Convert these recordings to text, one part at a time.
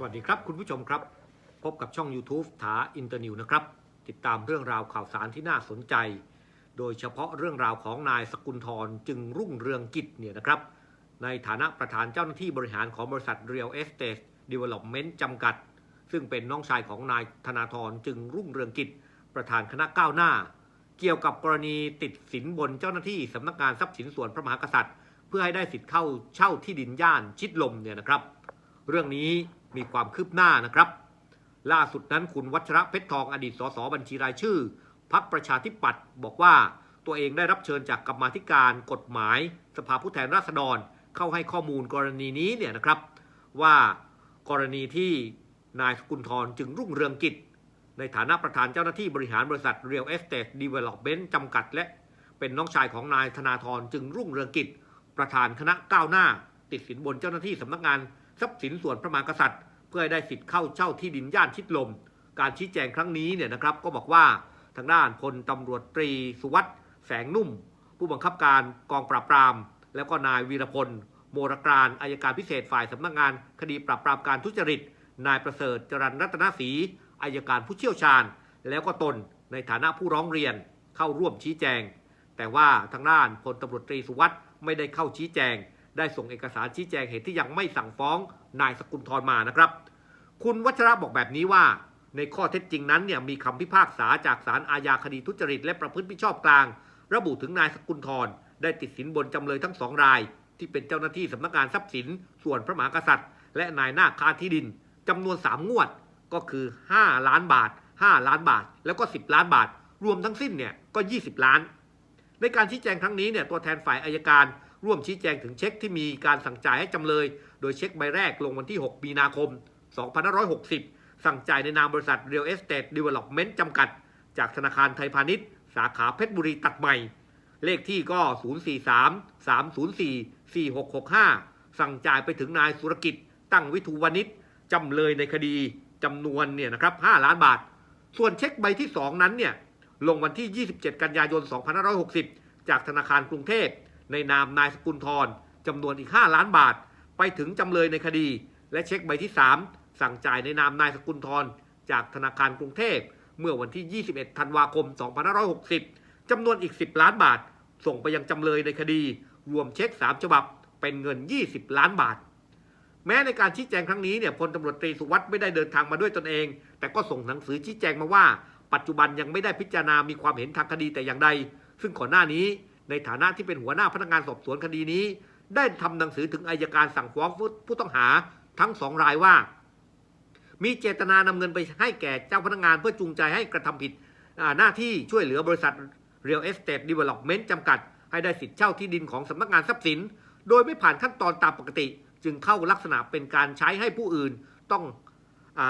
สวัสดีครับ คุณผู้ชมครับ พบกับช่อง YouTube ถาอินเตอร์นิวนะครับ ติดตามเรื่องราวข่าวสารที่น่าสนใจ โดยเฉพาะเรื่องราวของนายสกุลทรจึงรุ่งเรืองกิจเนี่ยนะครับ ในฐานะประธานเจ้าหน้าที่บริหารของบริษัท Real Estate Development จำกัด ซึ่งเป็นน้องชายของนายธนาธรจึงรุ่งเรืองกิจ ประธานคณะก้าวหน้า เกี่ยวกับกรณีติดสินบนเจ้าหน้าที่สำนักงานทรัพย์สินส่วนพระมหากษัตริย์ เพื่อให้ได้สิทธิ์เข้าเช่าที่ดินย่านชิดลมเนี่ยนะครับ เรื่องนี้ มีความคืบหน้านะครับ ล่าสุดนั้นคุณวัชระเพชรทองอดีตสสบัญชีรายชื่อพักประชาธิปัตย์บอกว่าตัวเองได้รับเชิญจากกรรมาธิการกฎหมาย สภาผู้แทนราษฎร เข้าให้ข้อมูลกรณีนี้เนี่ยนะครับ ว่ากรณีที่นายสกุลทรจึงรุ่งเรืองกิจ ในฐานะประธานเจ้าหน้าที่บริหารบริษัท Real Estate Development จำกัด และเป็นน้องชายของนายธนาธรจึงรุ่งเรืองกิจ ประธานคณะก้าวหน้า ติดสินบนเจ้าหน้าที่สำนักงาน ทรัพย์สินส่วนพระมหากษัตริย์ เพื่อให้ได้สิทธิ์เข้าเช่าที่ดินย่านชิดลม การชี้แจงครั้งนี้เนี่ยนะครับก็บอกว่าทางด้านพลตำรวจตรีสุวัสด์แสงนุ่ม ผู้บังคับการกองปราบปราม แล้วก็นายวีรพลโมรกรานอายการพิเศษฝ่ายสำนักงาน คดีปราบปรามการทุจริต นายประเสริฐจรันรัตนศรีอายการผู้เชี่ยวชาญ แล้วก็ตนในฐานะผู้ร้องเรียนเข้าร่วมชี้แจง แต่ว่าทางด้านพลตำรวจตรีสุวัสด์ไม่ได้เข้าชี้แจง ได้ส่งเอกสารชี้แจงเหตุที่ยังไม่สั่งฟ้องนายสกุลทรมานะครับ คุณวัชระบอกแบบนี้ว่า ในข้อเท็จจริงนั้นเนี่ยมีคำพิพากษาจากศาลอาญาคดีทุจริต และประพฤติมิชอบกลาง ระบุถึงนายสกุลทรได้ติดสินบนจำเลยทั้งสองราย ที่เป็นเจ้าหน้าที่สำนักงานทรัพย์สิน ส่วนพระมหากษัตริย์ และนายหน้าค้าที่ดินจำนวน 3 งวดก็คือ 5 ล้านบาท 5 ล้านบาท แล้วก็ 10 ล้านบาท รวมทั้งสิ้นเนี่ยก็ 20 ล้าน ในการชี้แจงครั้งนี้เนี่ยตัวแทนฝ่ายอายการ ร่วมชี้แจงถึงเช็คที่มีการสั่งจ่ายให้จำเลย โดยเช็คใบแรกลงวันที่ 6 มีนาคม 2560 สั่งจ่ายในนามบริษัท Real Estate Development จำกัด จากธนาคารไทยพาณิชย์ สาขาเพชรบุรีตัดใหม่ เลขที่ก็ 043 304 4665 สั่งจ่ายไปถึงนายสุรกิจ ตั้งวิทูวณิชจำเลยในคดีจำนวนเนี่ยนะครับ 5 ล้านบาท ส่วนเช็คใบที่ 2 นั้นเนี่ยลงวันที่ 27 กันยายน 2560 จากธนาคารกรุงเทพ ในนามนายสกุลทรจำนวนอีก 5 ล้านบาท ไปถึงจำเลยในคดี และเช็คใบที่ 3 สั่งจ่ายในนามนายสกุลทรจากธนาคารกรุงเทพ เมื่อวันที่ 21 ธันวาคม 2560 จำนวนอีก 10 ล้านบาท ส่งไปยังจำเลยในคดี รวมเช็ค 3 ฉบับ เป็นเงิน 20 ล้านบาท แม้ในการชี้แจงครั้งนี้เนี่ยพลตำรวจตรีสุวัสด์ไม่ได้เดินทางมาด้วยตนเอง แต่ก็ส่งหนังสือชี้แจงมาว่า ปัจจุบันยังไม่ได้พิจารณามีความเห็นทางคดีแต่อย่างใด ซึ่งก่อนหน้านี้ ในฐานะที่เป็นหัวหน้าพนักงานสอบสวนคดีนี้ ได้ทำหนังสือถึงอายการสั่งฟ้องผู้ต้องหาทั้งสองรายว่า มีเจตนานำเงินไปให้แก่เจ้าพนักงานเพื่อจูงใจให้กระทำผิดหน้าที่ช่วยเหลือบริษัท Real Estate Development จำกัด ให้ได้สิทธิ์เช่าที่ดินของสำนักงานทรัพย์สิน โดยไม่ผ่านขั้นตอนตามปกติ จึงเข้าลักษณะเป็นการใช้ให้ผู้อื่นต้องอ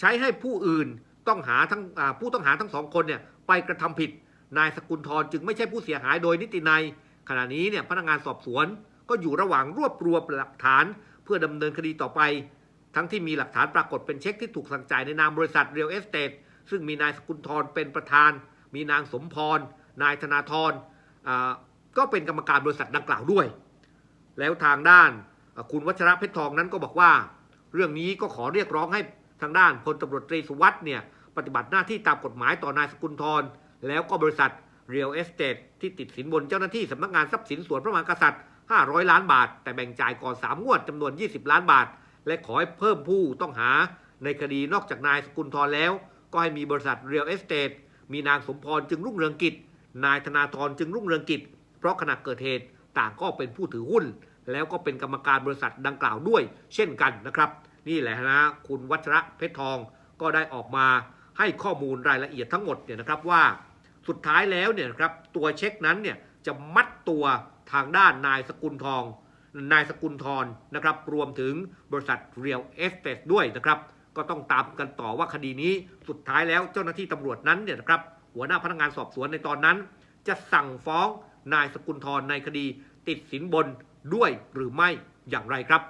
ใช้ให้ผู้อื่นต้องหาทั้งผู้ต้องหาทั้งสองคนเนี่ยไปกระทำผิด นายสกุลทรจึงไม่ใช่ผู้เสียหายโดยนิตินัยขณะนี้เนี่ยพนักงานสอบสวนก็อยู่ระหว่างรวบรวมหลักฐานเพื่อดำเนินคดีต่อไป ทั้งที่มีหลักฐานปรากฏเป็นเช็คที่ถูกสั่งจ่ายในนามบริษัท Real Estate ซึ่งมีนายสกุลทรเป็นประธาน มีนางสมพร นายธนาธรอ่าก็เป็นกรรมการบริษัทดังกล่าวด้วย แล้วทางด้านคุณวัชระเพชรทองนั้นก็บอกว่า เรื่องนี้ก็ขอเรียกร้องให้ทางด้านพลตำรวจตรีสุวัสด์เนี่ยปฏิบัติหน้าที่ตามกฎหมายต่อนายสกุลทร แล้วก็บริษัท Real Estate ที่ติดสินบนเจ้าหน้าที่สำนักงานทรัพย์สินส่วนพระมหากษัตริย์ 500 ล้านบาท แต่แบ่งจ่ายก่อน 3 งวดจำนวน 20 ล้านบาท และขอให้เพิ่มผู้ต้องหาในคดีนอกจากนายสกุลทรแล้ว ก็ให้มีบริษัท Real Estate มีนางสมพรจึงรุ่งเรืองกิจ นายธนาธรจึงรุ่งเรืองกิจ เพราะขณะเกิดเหตุต่างก็เป็นผู้ถือหุ้น แล้วก็เป็นกรรมการบริษัทดังกล่าวด้วย เช่นกันนะครับ นี่แหละนะคุณวัชระเพชรทองก็ได้ออกมาให้ข้อมูลรายละเอียดทั้งหมดเนี่ยนะครับว่า สุดท้ายแล้วเนี่ยครับตัวเช็คนั้นเนี่ยจะมัดตัวทางด้านนายสกุลทอง นายสกุลทรนะครับ รวมถึงบริษัท Real Estate ด้วยนะครับ ก็ต้องตามกันต่อว่าคดีนี้สุดท้ายแล้วเจ้าหน้าที่ตำรวจนั้นเนี่ยนะครับหัวหน้าพนักงานสอบสวนในตอนนั้น จะสั่งฟ้องนายสกุลทรในคดีติดสินบนด้วยหรือไม่อย่างไรครับ